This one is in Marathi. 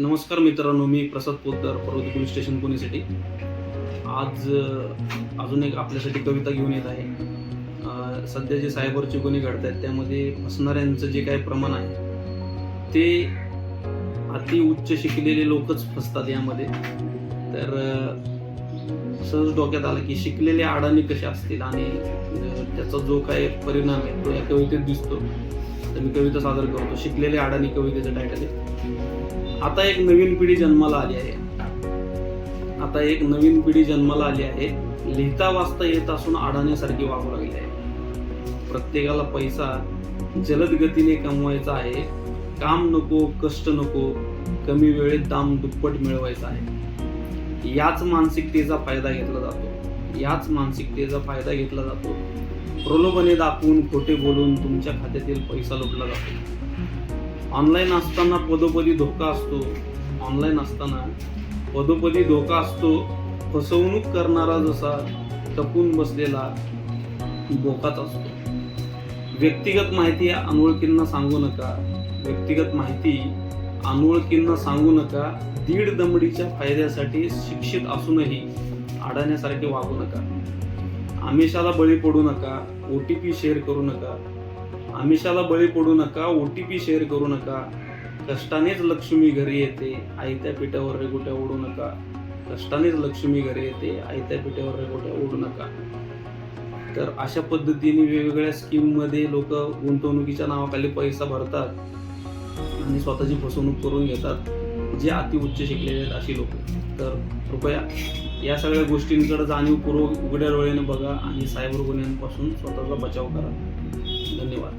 नमस्कार मित्रांनो मी प्रसाद पोतदार पर्वती पोलीस स्टेशन पुणेसाठी. आज अजून एक आपल्यासाठी कविता घेऊन येत आहे. सध्या जे सायबरचे गुन्हे घडत आहेत त्यामध्ये फसणाऱ्यांचं जे काही प्रमाण आहे ते अति उच्च शिकलेले लोकच फसतात यामध्ये. तर सहज डोक्यात आलं की शिकलेले अडाणी कसे असतील आणि त्याचा जो काही परिणाम आहे तो या कवितेत दिसतो. तर मी कविता सादर करतो. शिकलेले अडाणी कवितेचं टायटल आहे. आता एक नवीन पिढी जन्माला आली आहे. आता एक नवीन पिढी जन्माला आली आहे. लिहिता वाचता येत असून अडाण्यासारखी वागू लागली आहे. प्रत्येकाला पैसा जलद गतीने कमवायचा आहे. काम नको कष्ट नको कमी वेळेत दाम दुप्पट मिळवायचा आहे. याच मानसिकतेचा फायदा घेतला जातो. याच मानसिकतेचा फायदा घेतला जातो. प्रलोभने दाखवून खोटे बोलून तुमच्या खात्यातील पैसा लुटला जातो. ऑनलाईन असताना पदोपदी धोका असतो. ऑनलाईन असताना पदोपदी धोका असतो. फसवणूक करणारा जसा टपून बसलेला बोकाच असतो. व्यक्तिगत माहिती अनोळखींना सांगू नका. व्यक्तिगत माहिती अनोळखींना सांगू नका. दीड दमडीच्या फायद्यासाठी शिक्षित असूनही अडाण्यासारखे वागू नका. आमिषाला बळी पडू नका. ओ टी पी शेअर करू नका. आमिषाला बळी पडू नका ओ टी पी शेअर करू नका. कष्टानेच लक्ष्मी घरी येते आयत्या पिठावर रेगोट्या ओढू नका. कष्टानेच लक्ष्मी घरी येते आयत्या पिठावर रेगोट्या ओढू नका. तर अशा पद्धतीने वेगवेगळ्या स्कीममध्ये लोक गुंतवणुकीच्या नावाखाली पैसा भरतात आणि स्वतःची फसवणूक करून घेतात जे अति उच्च शिकलेले आहेत अशी लोक. तर कृपया या सगळ्या गोष्टींकडे जाणीवपूर्वक उघड्या डोळ्याने बघा आणि सायबर गुन्ह्यांपासून स्वतःचा बचाव करा. 兄弟们